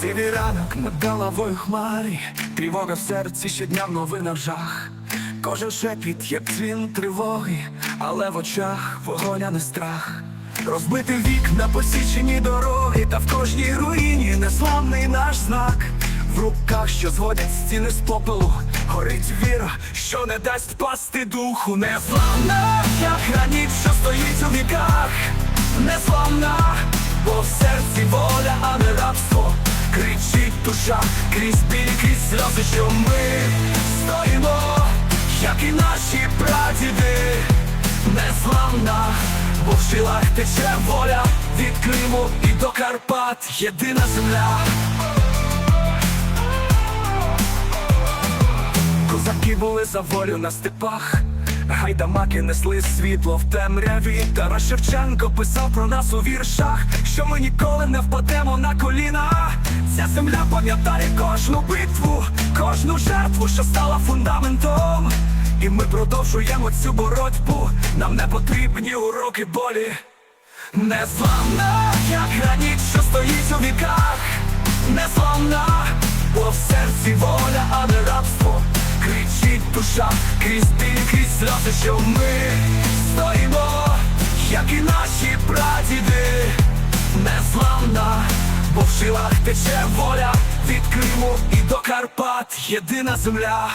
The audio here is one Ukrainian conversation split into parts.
Сірий ранок над головою хмарі, тривога в серці щодня в новинах жах. Кожен шепіт, як дзвін тривоги, але в очах вогонь, не страх. Розбити вікна, посічені дороги, та в кожній руїні незламний наш знак. В руках, що зводять стіни з попелу, горить віра, що не дасть пасти духу, незламна, як граніт, що стоїть у віках, незламна, бо в серці воля, а не рабство. Душа крізь біль, крізь сльози, що ми стоїмо, як і наші прадіди, незламна, бо в жилах тече воля від Криму і до Карпат, єдина земля. Козаки були за волю на степах, гайдамаки несли світло в темряві. Тарас Шевченко писав про нас у віршах, що ми ніколи не впадемо на коліна. Земля пам'ятає кожну битву, кожну жертву, що стала фундаментом. І ми продовжуємо цю боротьбу. Нам не потрібні уроки болі. Незламна, як граніт, що стоїть у віках, незламна, бо в серці воля, а не рабство. Кричить душа крізь біль, крізь сльози, що ми стоїмо, як і наші прадіди, незламна, бо в жилах тече воля від Криму і до Карпат, єдина земля.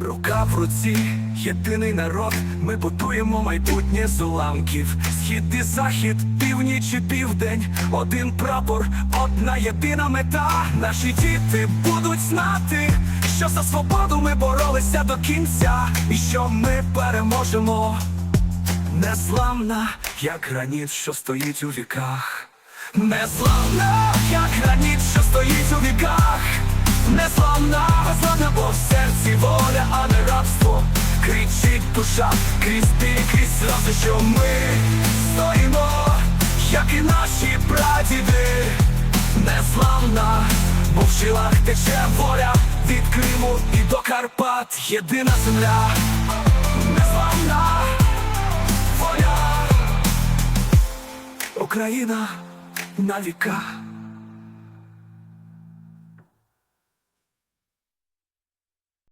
Рука в руці, єдиний народ, ми будуємо майбутнє з уламків. Схід і захід, північ і південь, один прапор, одна єдина мета. Наші діти будуть знати, що за свободу ми боролися до кінця, і що ми переможемо. Незламна, як граніт, що стоїть у віках. Незламна, як граніт, що стоїть у віках. Незламна, безладна, бо в серці воля, а не рабство. Кричить душа крізь біль, крізь сльози, що ми стоїмо, як і наші прадіди. Незламна, бо в жилах тече воля від Криму і до Карпат, єдина земля. Незламна воля. Україна на віка.